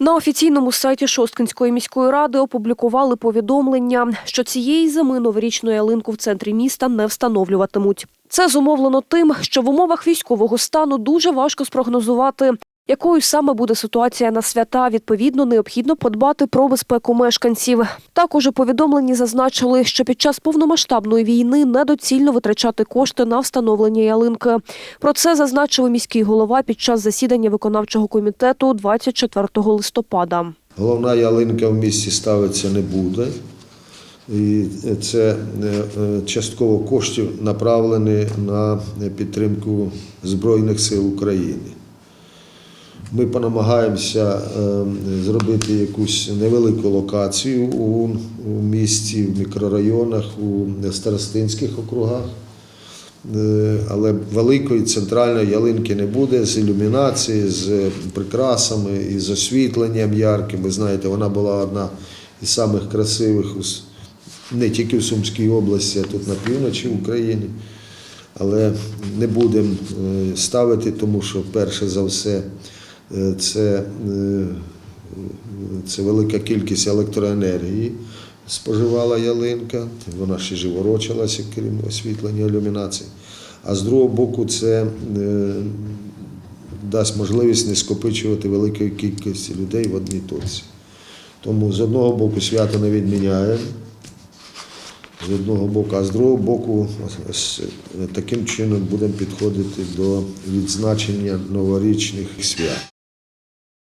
На офіційному сайті Шосткинської міської ради опублікували повідомлення, що цієї зими новорічну ялинку в центрі міста не встановлюватимуть. Це зумовлено тим, що в умовах військового стану дуже важко спрогнозувати, якою саме буде ситуація на свята. Відповідно, необхідно подбати про безпеку мешканців. Також у повідомленні зазначили, що під час повномасштабної війни недоцільно витрачати кошти на встановлення ялинки. Про це зазначив міський голова під час засідання виконавчого комітету 24 листопада. Головна ялинка в місті ставиться не буде. І це е, е, частково коштів направлені на підтримку Збройних сил України. Ми намагаємося е, зробити якусь невелику локацію у, місті, в мікрорайонах, у старостинських округах. Е, Але великої центральної ялинки не буде з ілюмінації, з прикрасами і з освітленням ярким. Ви знаєте, вона була одна із самих красивих не тільки в Сумській області, а тут на півночі України. Але не будемо е, ставити, тому що перше за все це, е, це велика кількість електроенергії споживала ялинка, вона ще живорочилася, крім освітлення ілюмінації. А з другого боку, це е, дасть можливість не скопичувати великої кількості людей в одній точці. Тому з одного боку свято не відміняємо, з одного боку, а з другого боку, таким чином будемо підходити до відзначення новорічних свят.